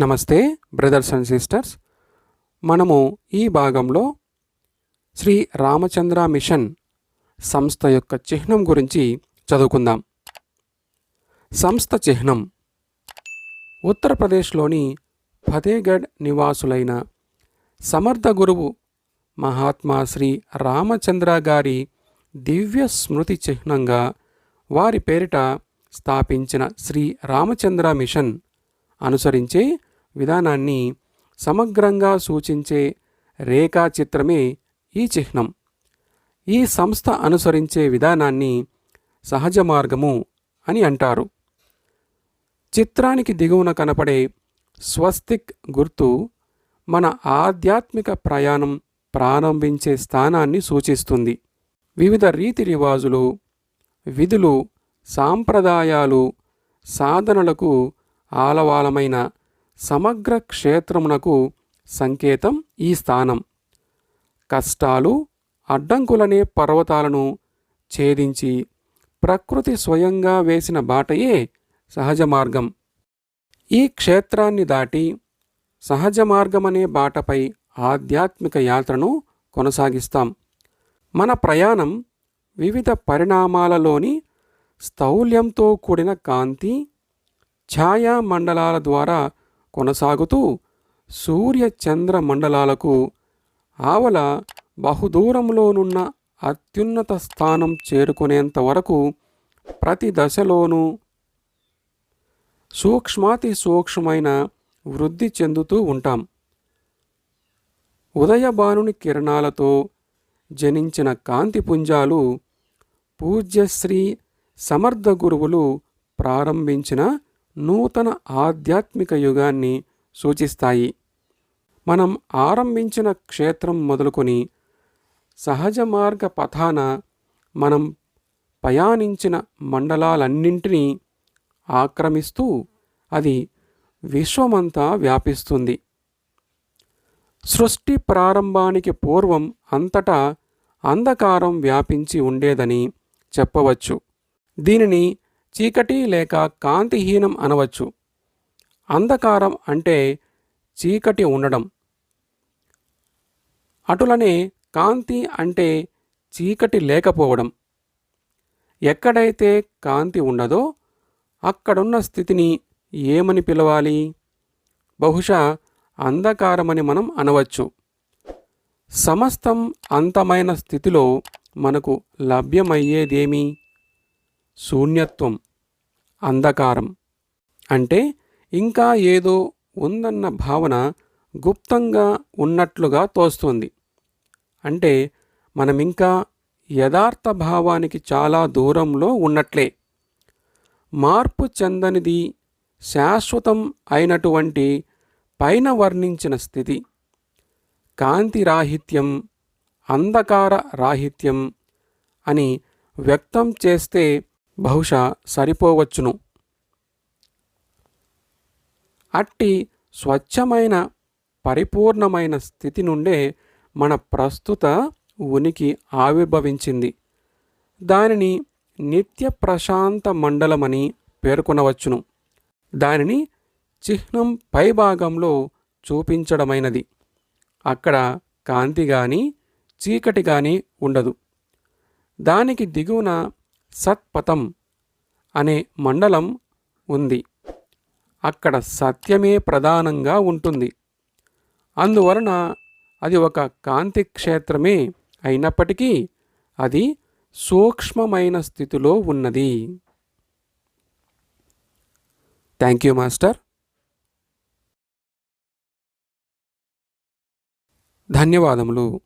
నమస్తే brothers and sisters. మనము ఈ భాగంలో శ్రీ రామచంద్ర మిషన్ సంస్థ యొక్క చిహ్నం గురించి చదువుకుందాం. సంస్థ చిహ్నం ఉత్తరప్రదేశ్లోని ఫతేగఢ్ నివాసులైన సమర్థ గురువు మహాత్మా శ్రీ రామచంద్ర గారి దివ్య స్మృతి చిహ్నంగా వారి పేరిట స్థాపించిన శ్రీ రామచంద్ర మిషన్ అనుసరించే విధానాన్ని సమగ్రంగా సూచించే రేఖాచిత్రమే ఈ చిహ్నం. ఈ సంస్థ అనుసరించే విధానాన్ని సహజ మార్గము అని అంటారు. చిత్రానికి దిగువన కనపడే స్వస్తిక్ గుర్తు మన ఆధ్యాత్మిక ప్రయాణం ప్రారంభించే స్థానాన్ని సూచిస్తుంది. వివిధ రీతి రివాజులు విధులు సాంప్రదాయాలు సాధనలకు ఆలవాలమైన సమగ్ర క్షేత్రమునకు సంకేతం ఈ స్థానం. కష్టాలు అడ్డంకులనే పర్వతాలను ఛేదించి ప్రకృతి స్వయంగా వేసిన బాటయే సహజ మార్గం. ఈ క్షేత్రాన్ని దాటి సహజ మార్గమనే బాటపై ఆధ్యాత్మిక యాత్రను కొనసాగిస్తాం. మన ప్రయాణం వివిధ పరిణామాలలోని స్థౌల్యంతో కూడిన కాంతి ఛాయా మండలాల ద్వారా కొనసాగుతూ సూర్య చంద్ర మండలాలకు ఆవల బహుదూరంలోనున్న అత్యున్నత స్థానం చేరుకునేంత వరకు ప్రతి దశలోనూ సూక్ష్మాతి సూక్ష్మమైన వృద్ధి చెందుతూ ఉంటాం. ఉదయబానుని కిరణాలతో జనించిన కాంతిపుంజాలు పూజ్యశ్రీ సమర్థ గురువులు ప్రారంభించిన నూతన ఆధ్యాత్మిక యుగాన్ని సూచిస్తాయి. మనం ఆరంభించిన క్షేత్రం మొదలుకొని సహజ మార్గ పథాన మనం పయానించిన మండలాలన్నింటినీ ఆక్రమిస్తూ అది విశ్వమంతా వ్యాపిస్తుంది. సృష్టి ప్రారంభానికి పూర్వం అంతటా అంధకారం వ్యాపించి ఉండేదని చెప్పవచ్చు. దీనిని చీకటి లేక కాంతిహీనం అనవచ్చు. అంధకారం అంటే చీకటి ఉండడం. అటులనే కాంతి అంటే చీకటి లేకపోవడం. ఎక్కడైతే కాంతి ఉండదో అక్కడున్న స్థితిని ఏమని పిలవాలి? బహుశా అంధకారమని మనం అనవచ్చు. సమస్తం అంతమైన స్థితిలో మనకు లభ్యమయ్యేదేమి? శూన్యత్వం. అంధకారం. అంటే ఇంకా ఏదో ఉందన్న భావన గుప్తంగా ఉన్నట్లుగా తోస్తుంది. అంటే మనమింకా యథార్థ భావానికి చాలా దూరంలో ఉన్నట్లే. మార్పు చెందనిది శాశ్వతం అయినటువంటి పైన వర్ణించిన స్థితి. కాంతి రాహిత్యం అంధకార రాహిత్యం అని వ్యక్తం చేస్తే బహుశా సరిపోవచ్చును. అట్టి స్వచ్ఛమైన పరిపూర్ణమైన స్థితి నుండే మన ప్రస్తుత ఉనికి ఆవిర్భవించింది. దానిని నిత్య ప్రశాంత మండలమని పేర్కొనవచ్చును. దానిని చిహ్నం పైభాగంలో చూపించడమైనది. అక్కడ కాంతి కానీ చీకటి కానీ ఉండదు. దానికి దిగువన సత్పథం అనే మండలం ఉంది. అక్కడ సత్యమే ప్రధానంగా ఉంటుంది. అందువలన అది ఒక కాంతి క్షేత్రమే అయినప్పటికీ అది సూక్ష్మమైన స్థితిలో ఉన్నది. థ్యాంక్ యూ మాస్టర్ ధన్యవాదములు.